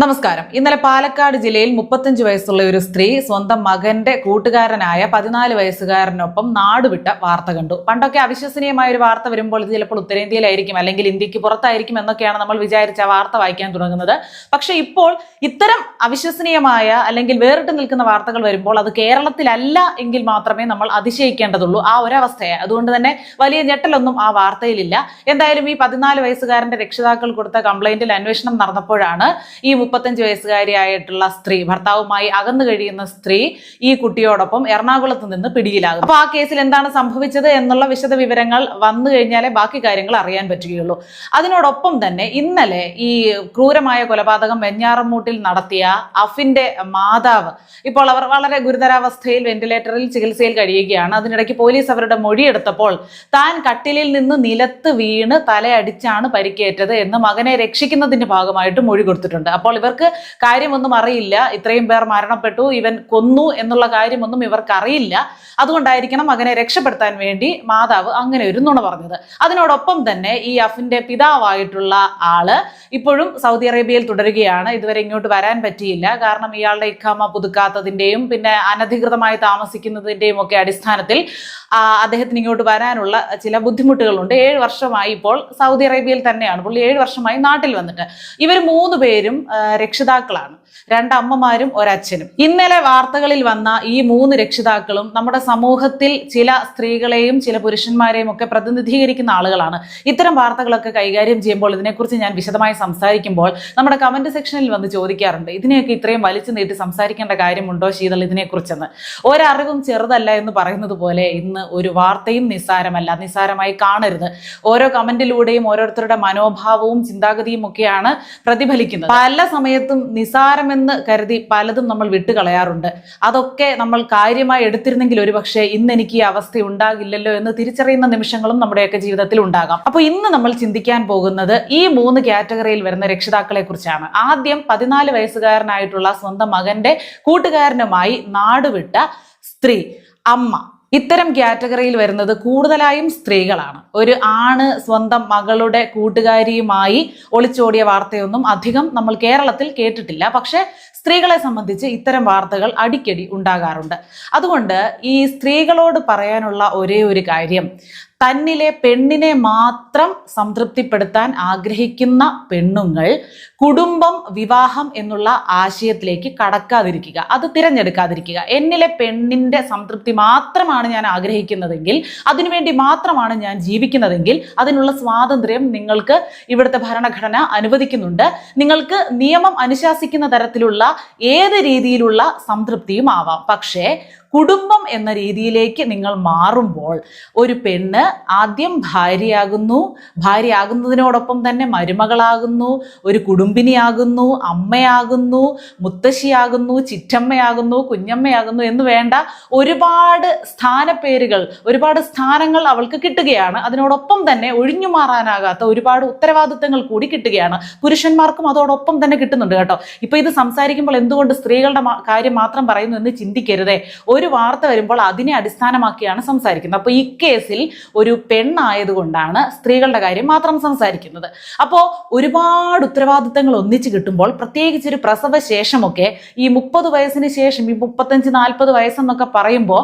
നമസ്കാരം. ഇന്നലെ പാലക്കാട് ജില്ലയിൽ മുപ്പത്തഞ്ച് വയസ്സുള്ള ഒരു സ്ത്രീ സ്വന്തം മകന്റെ കൂട്ടുകാരനായ പതിനാല് വയസ്സുകാരനൊപ്പം നാടുവിട്ട വാർത്ത കണ്ടു. പണ്ടൊക്കെ അവിശ്വസനീയമായ ഒരു വാർത്ത വരുമ്പോൾ ഇത് ചിലപ്പോൾ ഉത്തരേന്ത്യയിലായിരിക്കും അല്ലെങ്കിൽ ഇന്ത്യയ്ക്ക് പുറത്തായിരിക്കും എന്നൊക്കെയാണ് നമ്മൾ വിചാരിച്ച വാർത്ത വായിക്കാൻ തുടങ്ങുന്നത്. പക്ഷെ ഇപ്പോൾ ഇത്തരം അവിശ്വസനീയമായ അല്ലെങ്കിൽ വേറിട്ട് നിൽക്കുന്ന വാർത്തകൾ വരുമ്പോൾ അത് കേരളത്തിലല്ല എങ്കിൽ മാത്രമേ നമ്മൾ അതിശയിക്കേണ്ടതുള്ളൂ. ആ ഒരവസ്ഥയെ. അതുകൊണ്ട് തന്നെ വലിയ ഞെട്ടലൊന്നും ആ വാർത്തയിലില്ല. എന്തായാലും ഈ പതിനാല് വയസ്സുകാരന്റെ രക്ഷിതാക്കൾ കൊടുത്ത കംപ്ലൈന്റിൽ അന്വേഷണം നടന്നപ്പോഴാണ് ഈ മുപ്പത്തഞ്ച് വയസ്സുകാരിയായിട്ടുള്ള സ്ത്രീ ഭർത്താവുമായി അകന്നു കഴിയുന്ന സ്ത്രീ ഈ കുട്ടിയോടൊപ്പം എറണാകുളത്ത് നിന്ന് പിടിയിലാകും അപ്പൊ ആ കേസിൽ എന്താണ് സംഭവിച്ചത് എന്നുള്ള വിശദ വിവരങ്ങൾ വന്നു കഴിഞ്ഞാലേ ബാക്കി കാര്യങ്ങൾ അറിയാൻ പറ്റുകയുള്ളൂ. അതിനോടൊപ്പം തന്നെ ഇന്നലെ ഈ ക്രൂരമായ കൊലപാതകം വെഞ്ഞാറമൂട്ടിൽ നടത്തിയ അഫിന്റെ മാതാവ് ഇപ്പോൾ അവർ വളരെ ഗുരുതരാവസ്ഥയിൽ വെന്റിലേറ്ററിൽ ചികിത്സയിൽ കഴിയുകയാണ്. അതിനിടയ്ക്ക് പോലീസ് അവരുടെ മൊഴിയെടുത്തപ്പോൾ താൻ കട്ടിലിൽ നിന്ന് നിലത്ത് വീണ് തലയടിച്ചാണ് പരിക്കേറ്റത് എന്ന് മകനെ രക്ഷിക്കുന്നതിന്റെ ഭാഗമായിട്ട് മൊഴി കൊടുത്തിട്ടുണ്ട്. അപ്പോൾ ഇവർക്ക് കാര്യമൊന്നും അറിയില്ല. ഇത്രയും പേർ മരണപ്പെട്ടു ഇവൻ കൊന്നു എന്നുള്ള കാര്യമൊന്നും ഇവർക്ക് അറിയില്ല. അതുകൊണ്ടായിരിക്കണം മകനെ രക്ഷപ്പെടുത്താൻ വേണ്ടി മാതാവ് അങ്ങനെ ഒരു നുണ പറഞ്ഞത്. അതിനോടൊപ്പം തന്നെ ഈ അഫിന്റെ പിതാവായിട്ടുള്ള ആൾ ഇപ്പോഴും സൗദി അറേബ്യയിൽ തുടരുകയാണ്. ഇതുവരെ ഇങ്ങോട്ട് വരാൻ പറ്റിയില്ല. കാരണം ഇയാളുടെ ഇഖാമ പുതുക്കാത്തതിന്റെയും പിന്നെ അനധികൃതമായി താമസിക്കുന്നതിന്റെയും ഒക്കെ അടിസ്ഥാനത്തിൽ അദ്ദേഹത്തിന് ഇങ്ങോട്ട് വരാനുള്ള ചില ബുദ്ധിമുട്ടുകളുണ്ട്. ഏഴ് വർഷമായി ഇപ്പോൾ സൗദി അറേബ്യയിൽ തന്നെയാണ്. പുള്ളി ഏഴ് വർഷമായി നാട്ടിൽ വന്നിട്ട്. ഇവർ മൂന്ന് പേരും രക്ഷിതാക്കളാണ്. രണ്ട് അമ്മമാരും ഒരച്ഛനും. ഇന്നലെ വാർത്തകളിൽ വന്ന ഈ മൂന്ന് രക്ഷിതാക്കളും നമ്മുടെ സമൂഹത്തിൽ ചില സ്ത്രീകളെയും ചില പുരുഷന്മാരെയും ഒക്കെ പ്രതിനിധീകരിക്കുന്ന ആളുകളാണ്. ഇത്തരം വാർത്തകളൊക്കെ കൈകാര്യം ചെയ്യുമ്പോൾ ഇതിനെക്കുറിച്ച് ഞാൻ വിശദമായി സംസാരിക്കുമ്പോൾ നമ്മുടെ കമന്റ് സെക്ഷനിൽ വന്ന് ചോദിക്കാറുണ്ട് ഇതിനെയൊക്കെ ഇത്രയും വലിച്ചു നീട്ടി സംസാരിക്കേണ്ട കാര്യമുണ്ടോ ശീതൾ ഇതിനെക്കുറിച്ചെന്ന്? ഒരറിവും ചെറുതല്ല എന്ന് പറയുന്നത് പോലെ ഇന്ന് ഒരു വാർത്തയും നിസ്സാരമല്ല നിസ്സാരമായി കാണരുത്. ഓരോ കമന്റിലൂടെയും ഓരോരുത്തരുടെ മനോഭാവവും ചിന്താഗതിയും ഒക്കെയാണ് പ്രതിഫലിക്കുന്നത്. പല സമയത്തും നിസാരമെന്ന് കരുതി പലതും നമ്മൾ വിട്ടുകളയാറുണ്ട്. അതൊക്കെ നമ്മൾ കാര്യമായി എടുത്തിരുന്നെങ്കിൽ ഒരുപക്ഷെ ഇന്ന് എനിക്ക് ഈ അവസ്ഥ ഉണ്ടാകില്ലല്ലോ എന്ന് തിരിച്ചറിയുന്ന നിമിഷങ്ങളും നമ്മുടെയൊക്കെ ജീവിതത്തിൽ ഉണ്ടാകാം. അപ്പോൾ ഇന്ന് നമ്മൾ ചിന്തിക്കാൻ പോകുന്നത് ഈ മൂന്ന് കാറ്റഗറിയിൽ വരുന്ന രക്ഷിതാക്കളെ കുറിച്ചാണ്. ആദ്യം പതിനാല് വയസ്സുകാരനായിട്ടുള്ള സ്വന്തം മകന്റെ കൂട്ടുകാരനുമായി നാടുവിട്ട സ്ത്രീ അമ്മ. ഇത്തരം കാറ്റഗറിയിൽ വരുന്നത് കൂടുതലായും സ്ത്രീകളാണ്. ഒരു ആണ് സ്വന്തം മകളുടെ കൂട്ടുകാരിയുമായി ഒളിച്ചോടിയ വാർത്തയൊന്നും അധികം നമ്മൾ കേരളത്തിൽ കേട്ടിട്ടില്ല. പക്ഷേ സ്ത്രീകളെ സംബന്ധിച്ച് ഇത്തരം വാർത്തകൾ അടിക്കടി ഉണ്ടാകാറുണ്ട്. അതുകൊണ്ട് ഈ സ്ത്രീകളോട് പറയാനുള്ള ഒരേ ഒരു കാര്യം തന്നിലെ പെണ്ണിനെ മാത്രം സംതൃപ്തിപ്പെടുത്താൻ ആഗ്രഹിക്കുന്ന പെണ്ണുങ്ങൾ കുടുംബം വിവാഹം എന്നുള്ള ആശയത്തിലേക്ക് കടക്കാതിരിക്കുക. അത് തിരഞ്ഞെടുക്കാതിരിക്കുക. എന്നിലെ പെണ്ണിന്റെ സംതൃപ്തി മാത്രമാണ് ഞാൻ ആഗ്രഹിക്കുന്നതെങ്കിൽ അതിനുവേണ്ടി മാത്രമാണ് ഞാൻ ജീവിക്കുന്നതെങ്കിൽ അതിനുള്ള സ്വാതന്ത്ര്യം നിങ്ങൾക്ക് ഇവിടുത്തെ ഭരണഘടന അനുവദിക്കുന്നുണ്ട്. നിങ്ങൾക്ക് നിയമം അനുശാസിക്കുന്ന തരത്തിലുള്ള ഏത് രീതിയിലുള്ള സംതൃപ്തിയും ആവാം. പക്ഷേ കുടുംബം എന്ന രീതിയിലേക്ക് നിങ്ങൾ മാറുമ്പോൾ ഒരു പെണ്ണ് ആദ്യം ഭാര്യയാകുന്നു ഭാര്യയാകുന്നതിനോടൊപ്പം തന്നെ മരുമകളാകുന്നു ഒരു കുടുംബിനിയാകുന്നു അമ്മയാകുന്നു മുത്തശ്ശിയാകുന്നു ചിറ്റമ്മയാകുന്നു കുഞ്ഞമ്മയാകുന്നു എന്ന് വേണ്ട ഒരുപാട് സ്ഥാനപ്പേരുകൾ ഒരുപാട് സ്ഥാനങ്ങൾ അവൾക്ക് കിട്ടുകയാണ്. അതിനോടൊപ്പം തന്നെ ഒഴിഞ്ഞു മാറാനാകാത്ത ഒരുപാട് ഉത്തരവാദിത്തങ്ങൾ കൂടി കിട്ടുകയാണ്. പുരുഷന്മാർക്കും അതോടൊപ്പം തന്നെ കിട്ടുന്നുണ്ട് കേട്ടോ. ഇപ്പൊ ഇത് സംസാരിക്കുമ്പോൾ എന്തുകൊണ്ട് സ്ത്രീകളുടെ കാര്യം മാത്രം പറയുന്നു എന്ന് ചിന്തിക്കരുതേ? വാർത്ത വരുമ്പോൾ അതിനെ അടിസ്ഥാനമാക്കിയാണ് സംസാരിക്കുന്നത്. അപ്പോൾ ഈ കേസിൽ ഒരു പെണ്ണായതുകൊണ്ടാണ് സ്ത്രീകളുടെ കാര്യം മാത്രം സംസാരിക്കുന്നത്. അപ്പോൾ ഒരുപാട് ഉത്തരവാദിത്തങ്ങൾ ഒന്നിച്ച് കിട്ടുമ്പോൾ പ്രത്യേകിച്ച് ഒരു പ്രസവ ശേഷമൊക്കെ ഈ മുപ്പത് വയസ്സിന് ശേഷം ഈ മുപ്പത്തഞ്ച് നാൽപ്പത് വയസ്സെന്നൊക്കെ പറയുമ്പോൾ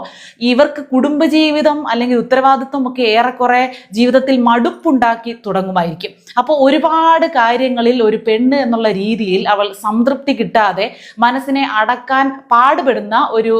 ഇവർക്ക് കുടുംബജീവിതം അല്ലെങ്കിൽ ഉത്തരവാദിത്വം ഒക്കെ ഏറെക്കുറെ ജീവിതത്തിൽ മടുപ്പുണ്ടാക്കി തുടങ്ങുമായിരിക്കും. അപ്പോൾ ഒരുപാട് കാര്യങ്ങളിൽ ഒരു പെണ്ണ് എന്നുള്ള രീതിയിൽ അവൾ സംതൃപ്തി കിട്ടാതെ മനസ്സിനെ അടക്കാൻ പാടുപെടുന്ന ഒരു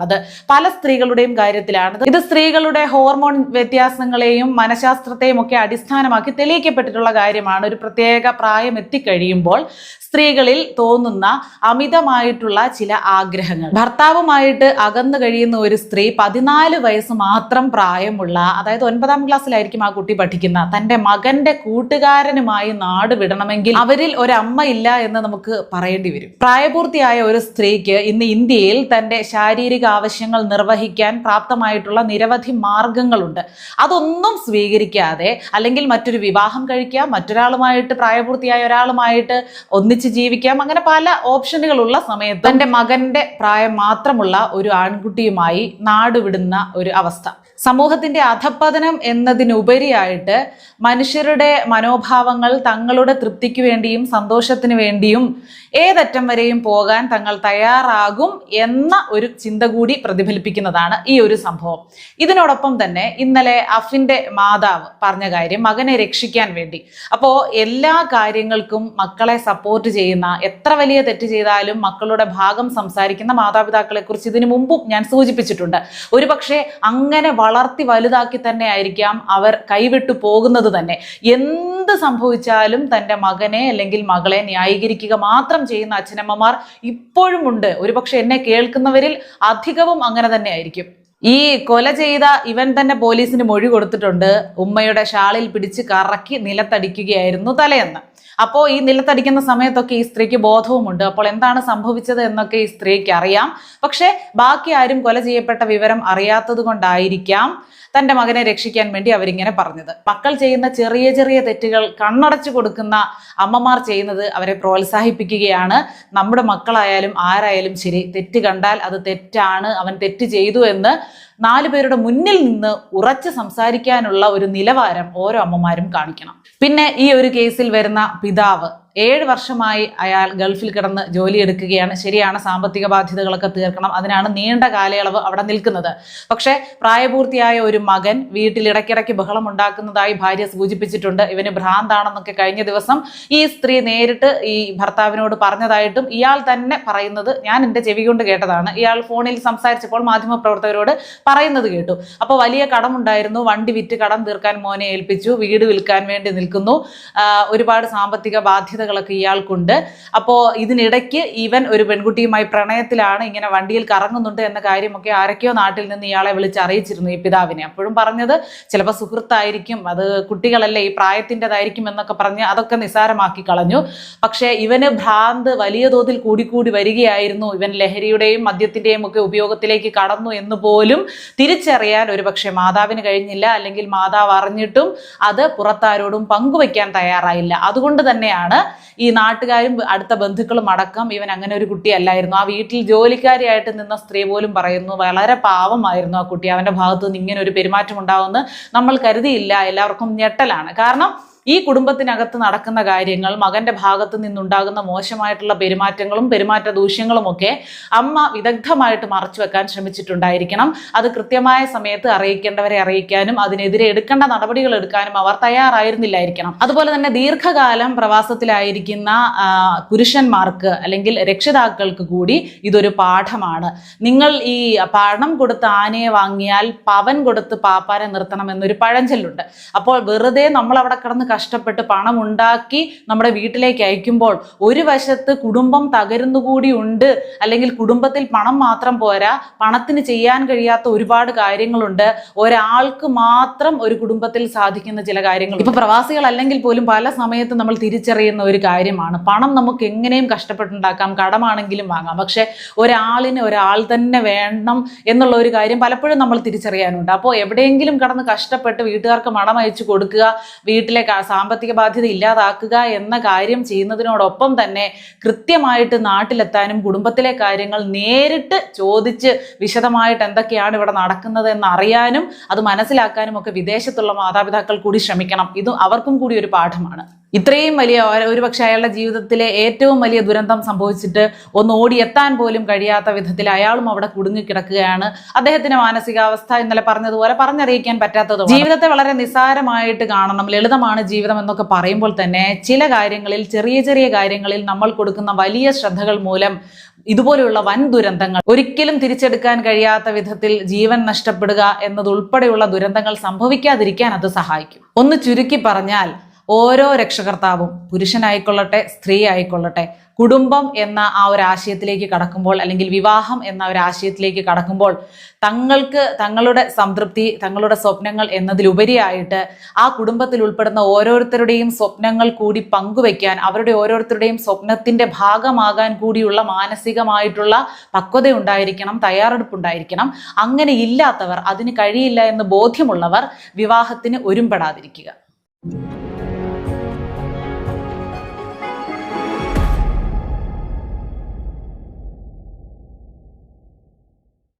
ഘട്ടമാണത് പല സ്ത്രീകളുടെയും കാര്യത്തിലാണ് ഇത്. സ്ത്രീകളുടെ ഹോർമോൺ വ്യത്യാസങ്ങളെയും മനഃശാസ്ത്രത്തെയും ഒക്കെ അടിസ്ഥാനമാക്കി തെളിയിക്കപ്പെട്ടിട്ടുള്ള കാര്യമാണ്. ഒരു പ്രത്യേക പ്രായം എത്തിക്കഴിയുമ്പോൾ സ്ത്രീകളിൽ തോന്നുന്ന അമിതമായിട്ടുള്ള ചില ആഗ്രഹങ്ങൾ. ഭർത്താവുമായിട്ട് അകന്നു കഴിയുന്ന ഒരു സ്ത്രീ പതിനാല് വയസ്സ് മാത്രം പ്രായമുള്ള അതായത് ഒൻപതാം ക്ലാസ്സിലായിരിക്കും ആ കുട്ടി പഠിക്കുന്ന തന്റെ മകന്റെ കൂട്ടുകാരനുമായി നാട് വിടണമെങ്കിൽ അവരിൽ ഒരമ്മ ഇല്ല എന്ന് നമുക്ക് പറയേണ്ടി വരും. പ്രായപൂർത്തിയായ ഒരു സ്ത്രീക്ക് ഇന്ന് ഇന്ത്യയിൽ തന്റെ ശാരീരിക ആവശ്യങ്ങൾ നിർവഹിക്കാൻ പ്രാപ്തമായിട്ടുള്ള നിരവധി മാർഗങ്ങളുണ്ട്. അതൊന്നും സ്വീകരിക്കാതെ അല്ലെങ്കിൽ മറ്റൊരു വിവാഹം കഴിക്കാം മറ്റൊരാളുമായിട്ട് പ്രായപൂർത്തിയായ ഒരാളുമായിട്ട് ഒന്നിച്ച് ജീവിക്കാം അങ്ങനെ പല ഓപ്ഷനുകളുള്ള സമയത്ത് തന്റെ മകന്റെ പ്രായം മാത്രമുള്ള ഒരു ആൺകുട്ടിയുമായി നാടുവിടുന്ന ഒരു അവസ്ഥ. സമൂഹത്തിന്റെ അധപ്പതനം എന്നതിനുപരിയായിട്ട് മനുഷ്യരുടെ മനോഭാവങ്ങൾ തങ്ങളുടെ തൃപ്തിക്ക് വേണ്ടിയും സന്തോഷത്തിന് വേണ്ടിയും ഏതറ്റം വരെയും പോകാൻ തങ്ങൾ തയ്യാറാകും എന്ന ഒരു ചിന്ത കൂടി പ്രതിഫലിപ്പിക്കുന്നതാണ് ഈ ഒരു സംഭവം. ഇതിനോടൊപ്പം തന്നെ ഇന്നലെ അഫിന്റെ മാതാവ് പറഞ്ഞ കാര്യം മകനെ രക്ഷിക്കാൻ വേണ്ടി. അപ്പോൾ എല്ലാ കാര്യങ്ങൾക്കും മക്കളെ സപ്പോർട്ട് ചെയ്യുന്ന എത്ര വലിയ തെറ്റ് ചെയ്താലും മക്കളുടെ ഭാഗം സംസാരിക്കുന്ന മാതാപിതാക്കളെ കുറിച്ച് ഇതിനു മുമ്പും ഞാൻ സൂചിപ്പിച്ചിട്ടുണ്ട്. ഒരുപക്ഷെ അങ്ങനെ വളർത്തി വലുതാക്കി തന്നെ ആയിരിക്കാം അവർ കൈവിട്ടു പോകുന്നത് തന്നെ. എന്ത് സംഭവിച്ചാലും തന്റെ മകനെ അല്ലെങ്കിൽ മകളെ ന്യായീകരിക്കുക മാത്രം ചെയ്യുന്ന അച്ഛനമ്മമാർ ഇപ്പോഴും ഉണ്ട് ഒരുപക്ഷെ എന്നെ കേൾക്കുന്നവരിൽ അധികവും അങ്ങനെ തന്നെ ആയിരിക്കും. ഈ കൊല ചെയ്ത ഇവൻ തന്നെ പോലീസിന് മൊഴി കൊടുത്തിട്ടുണ്ട്. ഉമ്മയുടെ ഷാളിൽ പിടിച്ച് കറക്കി നിലത്തടിക്കുകയായിരുന്നു തലയെന്ന്. അപ്പോൾ ഈ നിലത്തടിക്കുന്ന സമയത്തൊക്കെ ഈ സ്ത്രീക്ക് ബോധവുമുണ്ട്. അപ്പോൾ എന്താണ് സംഭവിച്ചത് എന്നൊക്കെ ഈ സ്ത്രീക്ക് അറിയാം. പക്ഷേ ബാക്കി ആരും കൊല ചെയ്യപ്പെട്ട വിവരം അറിയാത്തത് കൊണ്ടായിരിക്കാം. തന്റെ മകനെ രക്ഷിക്കാൻ വേണ്ടി അവരിങ്ങനെ പറഞ്ഞത്. മക്കൾ ചെയ്യുന്ന ചെറിയ ചെറിയ തെറ്റുകൾ കണ്ണടച്ചു കൊടുക്കുന്ന അമ്മമാർ ചെയ്യുന്നത് അവരെ പ്രോത്സാഹിപ്പിക്കുകയാണ്. നമ്മുടെ മക്കളായാലും ആരായാലും ശരി തെറ്റ് കണ്ടാൽ അത് തെറ്റാണ് അവൻ തെറ്റ് ചെയ്തു എന്ന് നാലു പേരുടെ മുന്നിൽ നിന്ന് ഉറച്ച് സംസാരിക്കാനുള്ള ഒരു നിലവാരം ഓരോ അമ്മമാരും കാണിക്കണം. പിന്നെ ഈ ഒരു കേസിൽ വരുന്ന പിതാവ് ഏഴ് വർഷമായി അയാൾ ഗൾഫിൽ കിടന്ന് ജോലിയെടുക്കുകയാണ് ശരിയാണ് സാമ്പത്തിക ബാധ്യതകളൊക്കെ തീർക്കണം. അതിനാണ് നീണ്ട കാലയളവ് അവിടെ നിൽക്കുന്നത്. പക്ഷേ പ്രായപൂർത്തിയായ ഒരു മകൻ വീട്ടിൽ ഇടയ്ക്കിടയ്ക്ക് ബഹളം ഉണ്ടാക്കുന്നതായി ഭാര്യ സൂചിപ്പിച്ചിട്ടുണ്ട്. ഇവന് ഭ്രാന്താണെന്നൊക്കെ കഴിഞ്ഞ ദിവസം ഈ സ്ത്രീ നേരിട്ട് ഈ ഭർത്താവിനോട് പറഞ്ഞതായിട്ടും ഇയാൾ തന്നെ പറയുന്നത് ഞാൻ എന്റെ ചെവി കൊണ്ട് കേട്ടതാണ്. ഇയാൾ ഫോണിൽ സംസാരിച്ചപ്പോൾ മാധ്യമപ്രവർത്തകരോട് പറയുന്നത് കേട്ടു. അപ്പോൾ വലിയ കടമുണ്ടായിരുന്നു. വണ്ടി വിറ്റ് കടം തീർക്കാൻ മോനെ ഏൽപ്പിച്ചു. വീട് വിൽക്കാൻ വേണ്ടി നിൽക്കുന്നു. ഒരുപാട് സാമ്പത്തിക ബാധ്യതകളൊക്കെ ഇയാൾക്കുണ്ട്. അപ്പോൾ ഇതിനിടയ്ക്ക് ഇവൻ ഒരു പെൺകുട്ടിയുമായി പ്രണയത്തിലാണ് ഇങ്ങനെ വണ്ടിയിൽ കറങ്ങുന്നുണ്ട് എന്ന കാര്യമൊക്കെ ആരൊക്കെയോ നാട്ടിൽ നിന്ന് ഇയാളെ വിളിച്ച് അറിയിച്ചിരുന്നു ഈ പിതാവിനെ. അപ്പോഴും പറഞ്ഞത് ചിലപ്പോൾ സുഹൃത്തായിരിക്കും അത് കുട്ടികളല്ലേ ഈ പ്രായത്തിന്റെതായിരിക്കും എന്നൊക്കെ പറഞ്ഞ് അതൊക്കെ നിസ്സാരമാക്കി കളഞ്ഞു. പക്ഷേ ഇവന് ഭ്രാന്ത് വലിയ തോതിൽ കൂടിക്കൂടി വരികയായിരുന്നു. ഇവൻ ലഹരിയുടെയും മദ്യത്തിന്റെയും ഒക്കെ ഉപയോഗത്തിലേക്ക് കടന്നു എന്ന് പോലും തിരിച്ചറിയാൻ ഒരുപക്ഷെ മാതാവിന് കഴിഞ്ഞില്ല. അല്ലെങ്കിൽ മാതാവ് അറിഞ്ഞിട്ടും അത് പുറത്താരോടും പങ്കുവയ്ക്കാൻ തയ്യാറായില്ല. അതുകൊണ്ട് തന്നെയാണ് ഈ നാട്ടുകാരും അടുത്ത ബന്ധുക്കളും അടക്കം ഇവൻ അങ്ങനെ ഒരു കുട്ടിയല്ലായിരുന്നു ആ വീട്ടിൽ ജോലിക്കാരിയായിട്ട് നിന്ന സ്ത്രീ പോലും പറയുന്നു വളരെ പാവമായിരുന്നു ആ കുട്ടി. അവന്റെ ഭാഗത്തു നിന്ന് ഇങ്ങനെ ഒരു പെരുമാറ്റം ഉണ്ടാവുമെന്ന് നമ്മൾ കരുതിയില്ല. എല്ലാവർക്കും ഞെട്ടലാണ്. കാരണം ഈ കുടുംബത്തിനകത്ത് നടക്കുന്ന കാര്യങ്ങൾ മകന്റെ ഭാഗത്ത് നിന്നുണ്ടാകുന്ന മോശമായിട്ടുള്ള പെരുമാറ്റങ്ങളും പെരുമാറ്റ ദൂഷ്യങ്ങളും ഒക്കെ അമ്മ വിദഗ്ധമായിട്ട് മറച്ചു വെക്കാൻ ശ്രമിച്ചിട്ടുണ്ടായിരിക്കണം. അത് കൃത്യമായ സമയത്ത് അറിയിക്കേണ്ടവരെ അറിയിക്കാനും അതിനെതിരെ എടുക്കേണ്ട നടപടികൾ എടുക്കാനും അവർ തയ്യാറായിരുന്നില്ലായിരിക്കണം. അതുപോലെ തന്നെ ദീർഘകാലം പ്രവാസത്തിലായിരിക്കുന്ന പുരുഷന്മാർക്ക് അല്ലെങ്കിൽ രക്ഷിതാക്കൾക്ക് കൂടി ഇതൊരു പാഠമാണ്. നിങ്ങൾ ഈ പണം കൊടുത്ത് ആനയെ വാങ്ങിയാൽ പവൻ കൊടുത്ത് പാപ്പാനെ നിർത്തണം എന്നൊരു പഴഞ്ചൊല്ലുണ്ട്. അപ്പോൾ വെറുതെ നമ്മൾ അവിടെ കിടന്ന് കഷ്ടപ്പെട്ട് പണം ഉണ്ടാക്കി നമ്മുടെ വീട്ടിലേക്ക് അയക്കുമ്പോൾ ഒരു വശത്ത് കുടുംബം തകരുന്നുകൂടി ഉണ്ട് അല്ലെങ്കിൽ കുടുംബത്തിൽ പണം മാത്രം പോരാ പണത്തിന് ചെയ്യാൻ കഴിയാത്ത ഒരുപാട് കാര്യങ്ങളുണ്ട്. ഒരാൾക്ക് മാത്രം ഒരു കുടുംബത്തിൽ സാധിക്കുന്ന ചില കാര്യങ്ങൾ. ഇപ്പൊ പ്രവാസികൾ അല്ലെങ്കിൽ പോലും പല സമയത്തും നമ്മൾ തിരിച്ചറിയുന്ന ഒരു കാര്യമാണ്. പണം നമുക്ക് എങ്ങനെയും കഷ്ടപ്പെട്ടുണ്ടാക്കാം കടമാണെങ്കിലും വാങ്ങാം. പക്ഷെ ഒരാളിന് ഒരാൾ തന്നെ വേണം എന്നുള്ള ഒരു കാര്യം പലപ്പോഴും നമ്മൾ തിരിച്ചറിയാനുണ്ട്. അപ്പോൾ എവിടെയെങ്കിലും കടന്ന് കഷ്ടപ്പെട്ട് വീട്ടുകാർക്ക് മണം അയച്ചു കൊടുക്കുക വീട്ടിലെ സാമ്പത്തിക ബാധ്യത ഇല്ലാതാക്കുക എന്ന കാര്യം ചെയ്യുന്നതിനോടൊപ്പം തന്നെ കൃത്യമായിട്ട് നാട്ടിലെത്താനും കുടുംബത്തിലെ കാര്യങ്ങൾ നേരിട്ട് ചോദിച്ച് വിശദമായിട്ട് എന്തൊക്കെയാണ് ഇവിടെ നടക്കുന്നത് എന്ന് അറിയാനും അത് മനസ്സിലാക്കാനും ഒക്കെ വിദേശത്തുള്ള മാതാപിതാക്കൾ കൂടി ശ്രമിക്കണം. ഇത് അവർക്കും കൂടി ഒരു പാഠമാണ്. ഇത്രയും വലിയ ഒരു- ഒരുപക്ഷെ അയാളുടെ ജീവിതത്തിലെ ഏറ്റവും വലിയ ദുരന്തം സംഭവിച്ചിട്ട് ഒന്ന് ഓടിയെത്താൻ പോലും കഴിയാത്ത വിധത്തിൽ അയാളും അവിടെ കുടുങ്ങിക്കിടക്കുകയാണ് അദ്ദേഹത്തിന്റെ മാനസികാവസ്ഥ ഇന്നലെ പറഞ്ഞതുപോലെ പറഞ്ഞറിയിക്കാൻ പറ്റാത്തതും ജീവിതത്തെ വളരെ നിസ്സാരമായിട്ട് കാണണം. ലളിതമാണ് ജീവിതം എന്നൊക്കെ പറയുമ്പോൾ തന്നെ ചില കാര്യങ്ങളിൽ ചെറിയ ചെറിയ കാര്യങ്ങളിൽ നമ്മൾ കൊടുക്കുന്ന വലിയ ശ്രദ്ധകൾ മൂലം ഇതുപോലെയുള്ള വൻ ദുരന്തങ്ങൾ ഒരിക്കലും തിരിച്ചെടുക്കാൻ കഴിയാത്ത വിധത്തിൽ ജീവൻ നഷ്ടപ്പെടുക എന്നതുൾപ്പെടെയുള്ള ദുരന്തങ്ങൾ സംഭവിക്കാതിരിക്കാൻ അത് സഹായിക്കും. ഒന്ന് ചുരുക്കി പറഞ്ഞാൽ ഓരോ രക്ഷകർത്താവും പുരുഷനായിക്കൊള്ളട്ടെ സ്ത്രീ ആയിക്കൊള്ളട്ടെ കുടുംബം എന്ന ആ ഒരു ആശയത്തിലേക്ക് കടക്കുമ്പോൾ അല്ലെങ്കിൽ വിവാഹം എന്ന ഒരു ആശയത്തിലേക്ക് കടക്കുമ്പോൾ തങ്ങൾക്ക് തങ്ങളുടെ സംതൃപ്തി തങ്ങളുടെ സ്വപ്നങ്ങൾ എന്നതിലുപരിയായിട്ട് ആ കുടുംബത്തിൽ ഉൾപ്പെടുന്ന ഓരോരുത്തരുടെയും സ്വപ്നങ്ങൾ കൂടി പങ്കുവെക്കാൻ അവരുടെ ഓരോരുത്തരുടെയും സ്വപ്നത്തിന്റെ ഭാഗമാകാൻ കൂടിയുള്ള മാനസികമായിട്ടുള്ള പക്വത ഉണ്ടായിരിക്കണം തയ്യാറെടുപ്പുണ്ടായിരിക്കണം. അങ്ങനെ ഇല്ലാത്തവർ അതിന് കഴിയില്ല എന്ന് ബോധ്യമുള്ളവർ വിവാഹത്തിന് ഒരുമ്പെടാതിരിക്കുക.